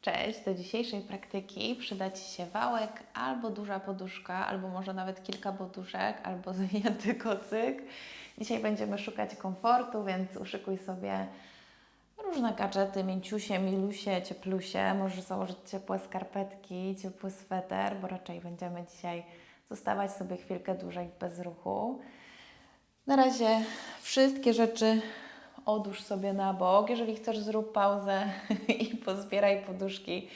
Cześć, do dzisiejszej praktyki przyda Ci się wałek albo duża poduszka, albo może nawet kilka poduszek, albo zwinięty kocyk. Dzisiaj będziemy szukać komfortu, więc uszykuj sobie różne gadżety, mięciusie, milusie, cieplusie. Możesz założyć ciepłe skarpetki, ciepły sweter, bo raczej będziemy dzisiaj zostawać sobie chwilkę dłużej w bezruchu. Na razie wszystkie rzeczy odłóż sobie na bok. Jeżeli chcesz, zrób pauzę i pozbieraj poduszki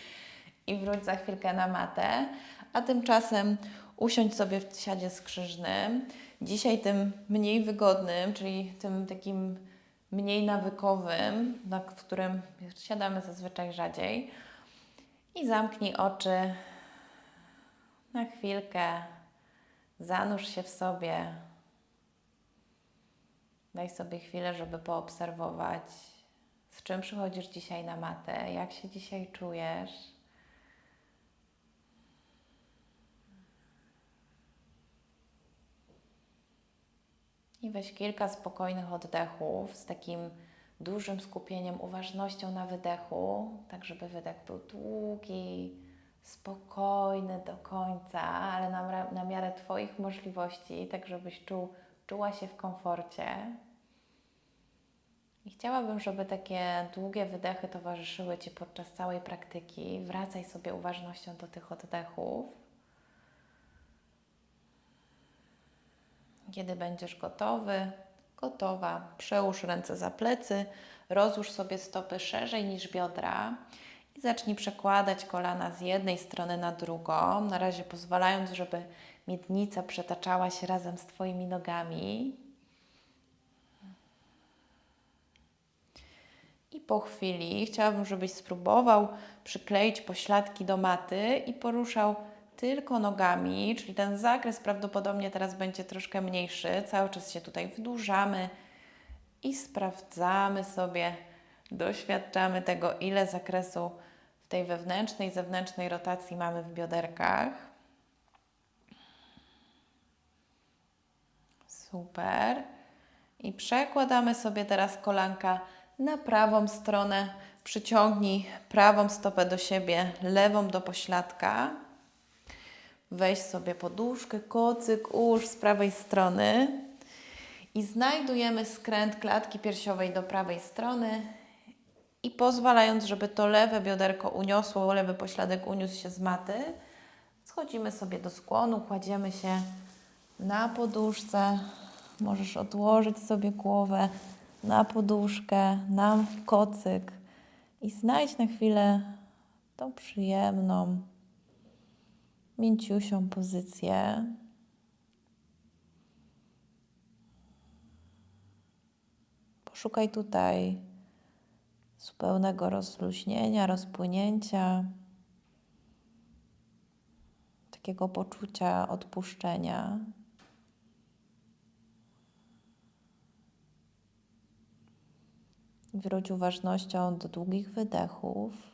i wróć za chwilkę na matę. A tymczasem usiądź sobie w siadzie skrzyżnym. Dzisiaj tym mniej wygodnym, czyli tym takim mniej nawykowym, na- w którym siadamy zazwyczaj rzadziej. I zamknij oczy na chwilkę. Zanurz się w sobie. Daj sobie chwilę, żeby poobserwować, z czym przychodzisz dzisiaj na matę, jak się dzisiaj czujesz. I weź kilka spokojnych oddechów z takim dużym skupieniem, uważnością na wydechu, tak żeby wydech był długi, spokojny do końca, ale na, na miarę Twoich możliwości, tak żebyś czuł, czuła się w komforcie. I chciałabym, żeby takie długie wydechy towarzyszyły Ci podczas całej praktyki. Wracaj sobie uważnością do tych oddechów. Kiedy będziesz gotowy, gotowa, przełóż ręce za plecy, rozłóż sobie stopy szerzej niż biodra i zacznij przekładać kolana z jednej strony na drugą, na razie pozwalając, żeby miednica przetaczała się razem z Twoimi nogami. I po chwili chciałabym, żebyś spróbował przykleić pośladki do maty i poruszał tylko nogami, czyli ten zakres prawdopodobnie teraz będzie troszkę mniejszy. Cały czas się tutaj wydłużamy i sprawdzamy sobie, doświadczamy tego, ile zakresu w tej wewnętrznej, zewnętrznej rotacji mamy w bioderkach. Super. I przekładamy sobie teraz kolanka na prawą stronę. Przyciągnij prawą stopę do siebie, lewą do pośladka. Weź sobie poduszkę, kocyk, ułóż z prawej strony. I znajdujemy skręt klatki piersiowej do prawej strony. I pozwalając, żeby to lewe bioderko uniosło, lewy pośladek uniósł się z maty, schodzimy sobie do skłonu, kładziemy się na poduszce. Możesz odłożyć sobie głowę na poduszkę, na kocyk i znajdź na chwilę tą przyjemną, mięciusią pozycję. Poszukaj tutaj zupełnego rozluźnienia, rozpłynięcia, takiego poczucia odpuszczenia. Wróć uważnością do długich wydechów.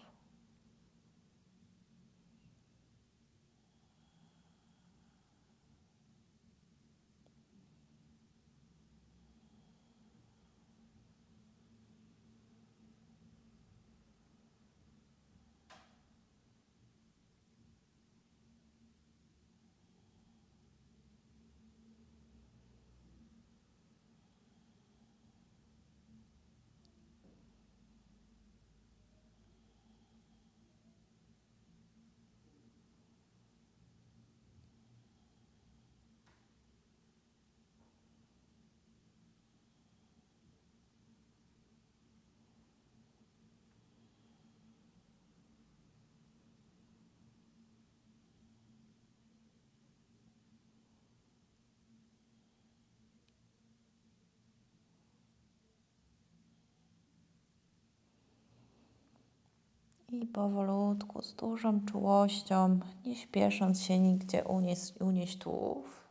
I powolutku, z dużą czułością, nie śpiesząc się nigdzie unieść, unieść tułów.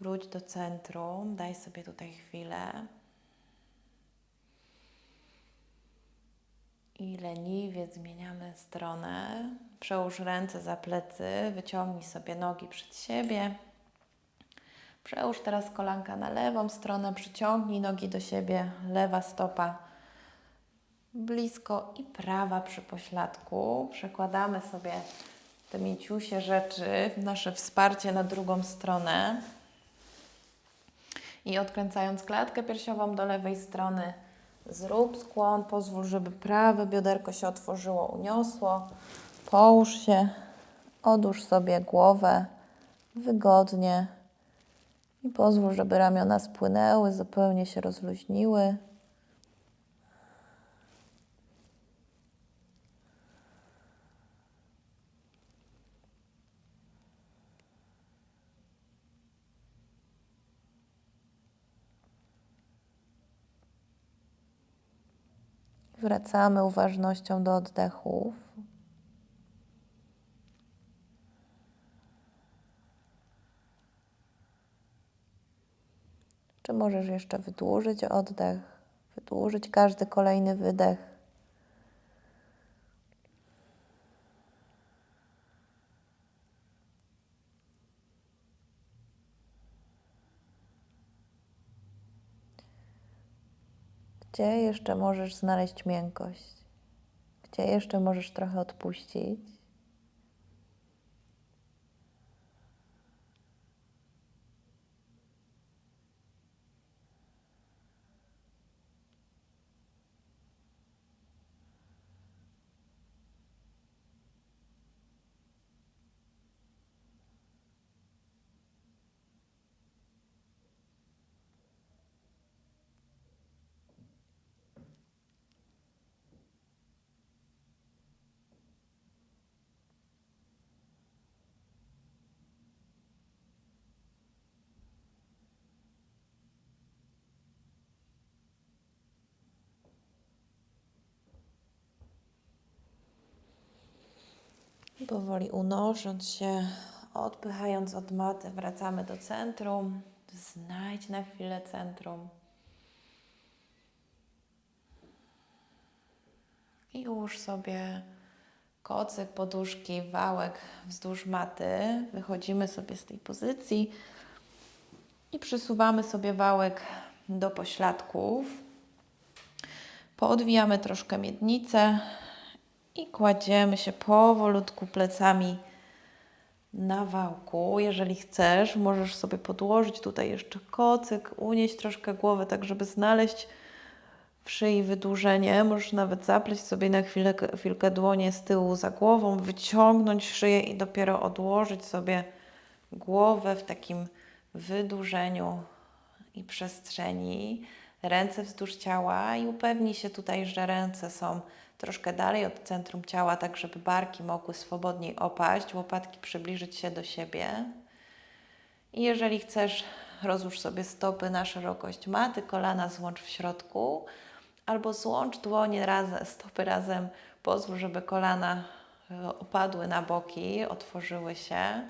Wróć do centrum, daj sobie tutaj chwilę. I leniwie zmieniamy stronę. Przełóż ręce za plecy, wyciągnij sobie nogi przed siebie. Przełóż teraz kolanka na lewą stronę, przyciągnij nogi do siebie, lewa stopa blisko i prawa przy pośladku. Przekładamy sobie te mięciusie rzeczy, nasze wsparcie na drugą stronę. I odkręcając klatkę piersiową do lewej strony, zrób skłon, pozwól, żeby prawe bioderko się otworzyło, uniosło. Połóż się, odłóż sobie głowę wygodnie i pozwól, żeby ramiona spłynęły, zupełnie się rozluźniły. Wracamy uważnością do oddechów. Czy możesz jeszcze wydłużyć oddech, wydłużyć każdy kolejny wydech? Gdzie jeszcze możesz znaleźć miękkość? Gdzie jeszcze możesz trochę odpuścić? Powoli unosząc się, odpychając od maty, wracamy do centrum. Znajdź na chwilę centrum. I ułóż sobie kocyk, poduszki, wałek wzdłuż maty. Wychodzimy sobie z tej pozycji i przysuwamy sobie wałek do pośladków. Podwijamy troszkę miednicę i kładziemy się powolutku plecami na wałku. Jeżeli chcesz, możesz sobie podłożyć tutaj jeszcze kocyk, unieść troszkę głowę, tak żeby znaleźć w szyi wydłużenie. Możesz nawet zapleść sobie na chwilę, chwilkę dłonie z tyłu za głową, wyciągnąć szyję i dopiero odłożyć sobie głowę w takim wydłużeniu i przestrzeni. Ręce wzdłuż ciała i upewnij się tutaj, że ręce są troszkę dalej od centrum ciała, tak żeby barki mogły swobodniej opaść, łopatki przybliżyć się do siebie. I jeżeli chcesz, rozłóż sobie stopy na szerokość maty, kolana złącz w środku, albo złącz dłonie razem, stopy razem, pozwól, żeby kolana e, opadły na boki, otworzyły się.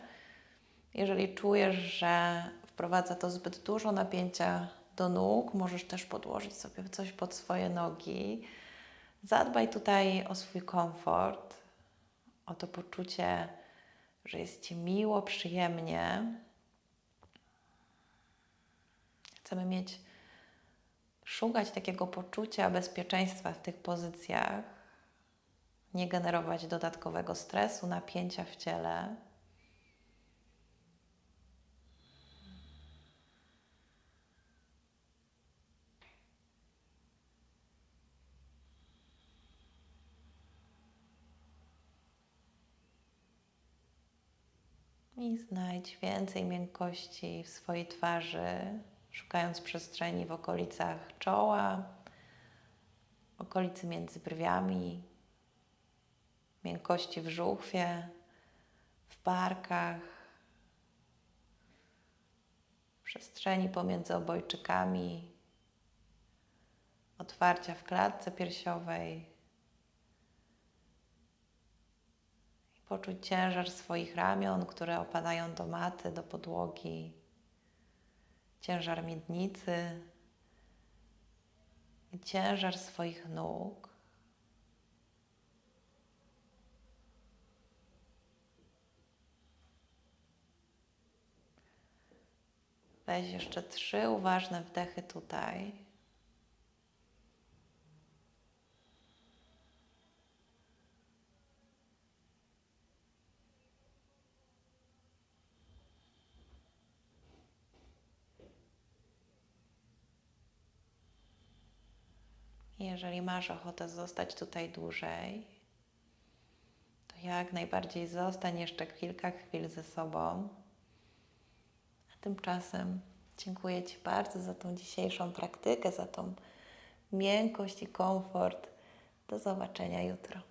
Jeżeli czujesz, że wprowadza to zbyt dużo napięcia do nóg, możesz też podłożyć sobie coś pod swoje nogi. Zadbaj tutaj o swój komfort, o to poczucie, że jest Ci miło, przyjemnie. Chcemy mieć, szukać takiego poczucia bezpieczeństwa w tych pozycjach, nie generować dodatkowego stresu, napięcia w ciele. I znajdź więcej miękkości w swojej twarzy, szukając przestrzeni w okolicach czoła, okolicy między brwiami, miękkości w żuchwie, w barkach, przestrzeni pomiędzy obojczykami, otwarcia w klatce piersiowej. Poczuć ciężar swoich ramion, które opadają do maty, do podłogi, ciężar miednicy i ciężar swoich nóg. Weź jeszcze trzy uważne wdechy tutaj. Jeżeli masz ochotę zostać tutaj dłużej, to jak najbardziej zostań jeszcze kilka chwil ze sobą. A tymczasem dziękuję Ci bardzo za tą dzisiejszą praktykę, za tą miękkość i komfort. Do zobaczenia jutro.